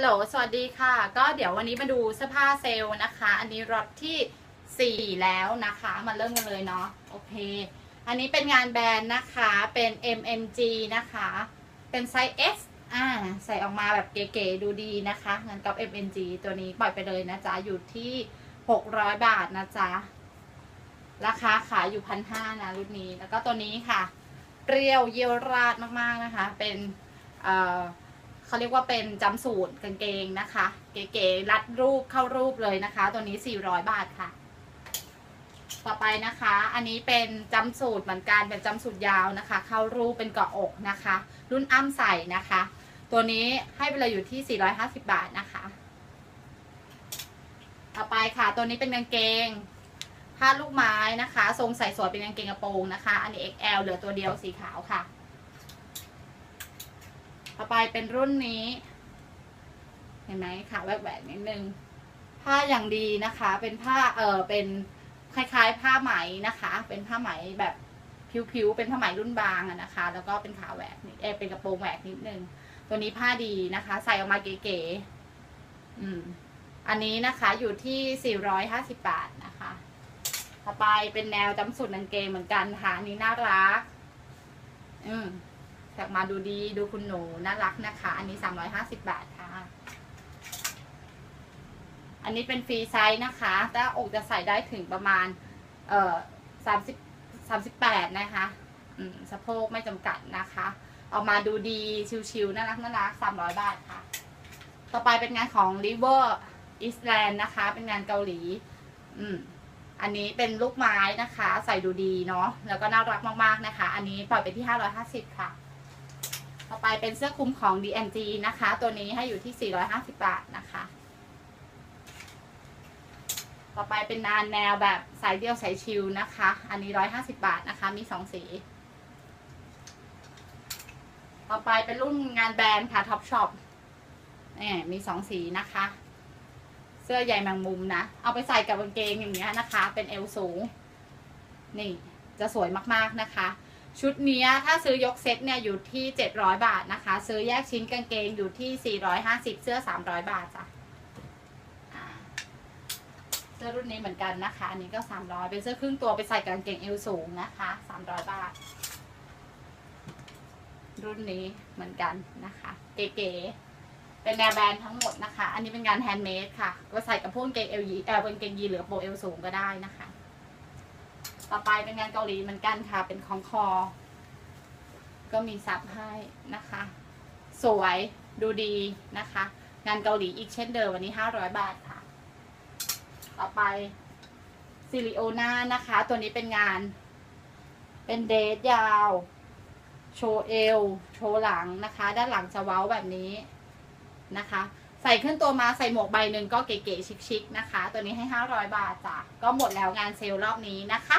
ฮัลโหล สวัสดีค่ะ ก็เดี๋ยววันนี้มาดูเสื้อผ้าเซลล์นะคะ อันนี้รถที่ 4 แล้วนะคะ มาเริ่มกันเลยเนาะ โอเค อันนี้เป็นงานแบรนด์นะคะ เป็น MMG นะคะ เป็นไซส์ S อ่า ใส่ออกมาแบบเก๋ๆดูดีนะคะ งานกับ MMG ตัวนี้ปล่อยไปเลยนะจ๊ะ อยู่ที่ 600 บาทนะจ๊ะ ราคาขายอยู่พันห้านะรุ่นนี้ แล้วก็ตัวนี้ค่ะ เปรี้ยวเยี่ยวราดมากๆนะคะ เป็น เอ่อ เขาเรียกว่าเป็นจำสูตรกางเกงนะคะ เก๋ๆรัดรูปเข้ารูปเลยนะคะ ตัวนี้ 400 บาทค่ะ ต่อไปนะคะ อันนี้เป็นจำสูตรเหมือนกันเป็นจำสูตรยาวนะคะ เข้ารูปเป็นเกาะอกนะคะ รุ่นอ้ำใส่นะคะ ตัวนี้ให้ไปเลยอยู่ที่ 450 บาทนะคะ ต่อไปค่ะ ตัวนี้เป็นกางเกงผ้าลูกไม้นะคะ ทรงใส่สวยเป็นกางเกงกระโปรงนะคะ อันนี้ XL เหลือตัวเดียวสีขาวค่ะ ต่อไปเป็นรุ่นนี้ เห็นไหมขาแหวกแหวกนิดนึง ผ้าอย่างดีนะคะ เป็นผ้าเออเป็นคล้ายๆ ผ้าไหมนะคะ เป็นผ้าไหมแบบผิวๆ เป็นผ้าไหมรุ่นบางนะคะ แล้วก็เป็นขาแหวกเออเป็นกระโปรงแหวกนิดนึง ตัวนี้ผ้าดีนะคะ ใส่ออกมาเก๋ๆ อืม อันนี้นะคะอยู่ที่ 450 บาทนะคะ ต่อไปเป็นแนวจำสูตรกางเกงเหมือนกันค่ะอันนี้น่ารัก อืม แท็กมาดูดีดูคุณหนูน่ารักนะคะ อันนี้ 350 บาทค่ะ อันนี้เป็นฟรีไซส์นะคะแต่อกจะใส่ได้ถึงประมาณ เอ่อ30 38 นะคะสะโพกไม่จำกัดนะคะออกมาดูดีชิวๆน่ารักน่ารัก300 บาทค่ะ ต่อไปเป็นงานของ River Island นะคะ เป็นงานเกาหลี อืมอันนี้เป็นลูกไม้นะคะ ใส่ดูดีเนาะแล้วก็น่ารักมากๆนะคะ อันนี้ปล่อยไปที่ 550 ค่ะต่อ ไปเป็นเสื้อคลุมของ D&G นะคะ ตัวนี้ให้อยู่ที่ 450 บาทนะคะ ต่อไปเป็นนานแนวแบบสายเดี่ยวสายชิลนะคะ อันนี้ 150 บาทนะคะ มี 2 สี ต่อไปเป็นรุ่นงานแบรนด์ค่ะท็อปช็อปนี่มี2สีนะคะ เสื้อใยแมงมุมนะ เอาไปใส่กับกางเกงอย่างเงี้ยนะคะ เป็นเอวสูง นี่จะสวยมากๆนะคะ ชุดเนี้ถ้าซื้อยกเซ็ตเนี่ยอยู่ที่ 700 บาทนะคะ ซื้อแยกชิ้นกางเกงอยู่ที่ 450 เสื้อ 300 บาทจ้ะเสื้อรุ่นนี้เหมือนกันนะคะ อันนี้ก็ 300 เป็นเสื้อครึ่งตัวไปใส่กางเกงเอวสูงนะคะ 300 บาท รุ่นนี้เหมือนกันนะคะ เก๋ๆเป็นแนวแบรนด์ทั้งหมดนะคะ อันนี้เป็นงานแฮนด์เมดค่ะ ก็ใส่กับพวกกางเกงเอลยีเออเป็นกางเกงยีหรือโปเอวสูงก็ได้นะคะ ต่อไปเป็นงานเกาหลีเหมือนกันค่ะ เป็นของคอ ก็มีซับให้นะคะ สวยดูดีนะคะ งานเกาหลีอีกเช่นเดิมวันนี้ห้าร้อยบาทค่ะ ต่อไปซิลิโอนานะคะ ตัวนี้เป็นงาน เป็นเดทยาว โชว์เอว โชว์หลังนะคะ ด้านหลังจะเว้าแบบนี้นะคะ ใส่ขึ้นตัวมาใส่หมวกใบหนึ่งก็เก๋ๆชิคๆนะคะ ตัวนี้ให้ 500 บาทจ้ะก็หมดแล้วงานเซลล์รอบนี้นะคะ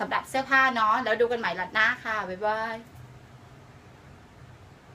สำหรับเสื้อผ้าเนาะแล้วดูกันใหม่ลัดหน้าค่ะ บ๊ายบาย